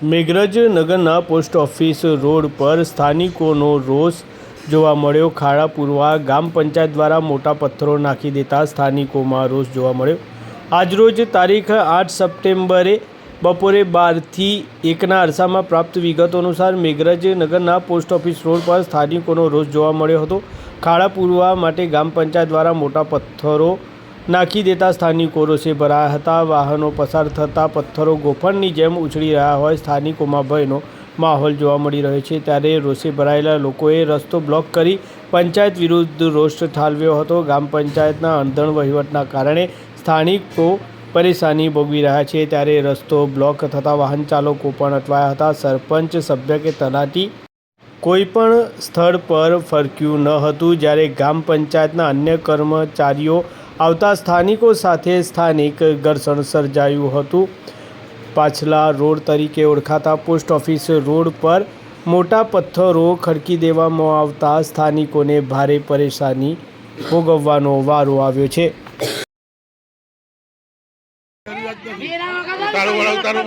મેઘરજ નગરના post office road પર સ્થાનિકોનો રોષ જોવા મળ્યો. ખાડા પૂરવા ગામ પંચાયત દ્વારા મોટા પથ્થરો નાખી દેતા સ્થાનિકોમાં રોષ જોવા મળ્યો. આજરોજ તારીખ આઠ સપ્ટેમ્બરે બપોરે બારથી એકના અરસામાં પ્રાપ્ત વિગતો અનુસાર મેઘરજ નગરના પોસ્ટ ઓફિસ રોડ પર સ્થાનિકોનો રોષ જોવા મળ્યો હતો. ખાડા પૂરવા માટે ગામ પંચાયત દ્વારા મોટા પથ્થરો નાખી દેતા સ્થાનિકો રોષે ભરાયા હતા. વાહનો પસાર થતા પથ્થરો ગોફણની જેમ ઉછળી રહ્યા હોય સ્થાનિકોમાં ભયનો માહોલ જોવા મળી રહ્યો છે. ત્યારે રોષે ભરાયેલા લોકોએ રસ્તો બ્લોક કરી પંચાયત વિરુદ્ધ રોષ ઠાલવ્યો હતો. ગામ પંચાયતના અંધણ વહીવટના કારણે સ્થાનિકો પરેશાની ભોગવી રહ્યા છે. ત્યારે રસ્તો બ્લોક થતાં વાહન ચાલકો પણ અટવાયા હતા. સરપંચ, સભ્ય કે તલાટી કોઈ પણ સ્થળ પર ફરક્યું ન હતું. જ્યારે ગામ પંચાયતના અન્ય કર્મચારીઓ આવતા સ્થાનિકો સાથે સ્થાનિક ઘર્ષણ સર્જાયું હતું. પાછલા રોડ તરીકે ઓળખાતા પોસ્ટ ઓફિસ રોડ પર મોટા પથ્થરો ખડકી દેવામાં આવતા સ્થાનિકોને ભારે પરેશાની ભોગવવાનો વારો આવ્યો છે. ઉતારો ઉતારો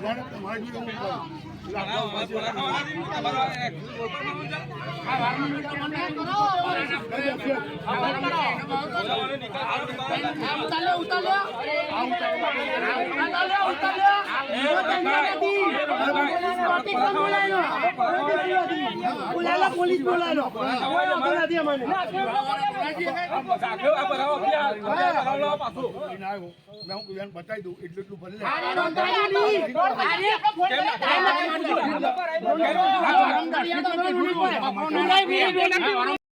બોલો ઉતારો પોલીસ બોલાયેલો. નથી અમારે મેં હું કુયાને બતાવી દઉં એટલું એટલું ભલે. અરે